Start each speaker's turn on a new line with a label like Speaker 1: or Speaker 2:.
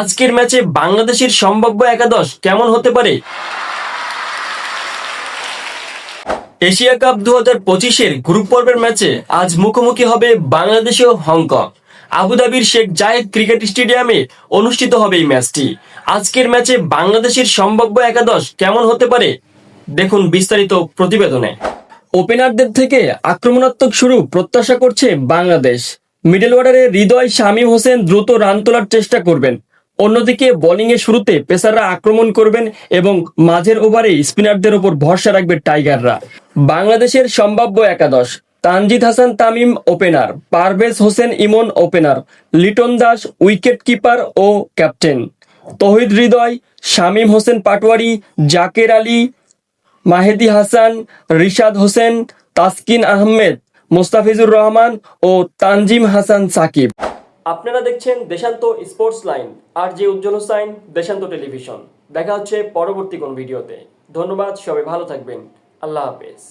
Speaker 1: আজকের ম্যাচে বাংলাদেশের সম্ভাব্য একাদশ কেমন হতে পারে? এশিয়া কাপ দু হাজার পঁচিশের গ্রুপ পর্বের ম্যাচে আজ মুখোমুখি হবে বাংলাদেশ ও হংকং। আবুধাবির শেখ জায়েদ ক্রিকেট স্টেডিয়ামে অনুষ্ঠিত হবে এই ম্যাচটি। আজকের ম্যাচে বাংলাদেশের সম্ভাব্য একাদশ কেমন হতে পারে? দেখুন বিস্তারিত প্রতিবেদনে। ওপেনারদের থেকে আক্রমণাত্মক শুরু প্রত্যাশা করছে বাংলাদেশ। মিডল অর্ডারে হৃদয় শামীম হোসেন দ্রুত রান তোলার চেষ্টা করবেন। অন্যদিকে বোলিংয়ের শুরুতে পেসাররা আক্রমণ করবেন এবং মাঝের ওভারে স্পিনারদের ওপর ভরসা রাখবে টাইগাররা। বাংলাদেশের সম্ভাব্য একাদশ, Tanzid Hasan Tamim opener, Parvez Hossain Emon opener, Liton Das wicket keeper ও ক্যাপ্টেন। তহিদ হৃদয়, শামীম হোসেন পাটোয়ারি, জাকের আলী, মাহেদি হাসান, রিশাদ হোসেন, তাসকিন আহমেদ, মোস্তাফিজুর রহমান ও তানজিম হাসান সাকিব। আপনারা দেখছেন দেশান্ত স্পোর্টস লাইন আর যে উজ্জ্বল হোসাইন, দেশান্ত টেলিভিশন। দেখা হচ্ছে পরবর্তী কোন ভিডিওতে। ধন্যবাদ, সবাই ভালো থাকবেন। আল্লাহ হাফেজ।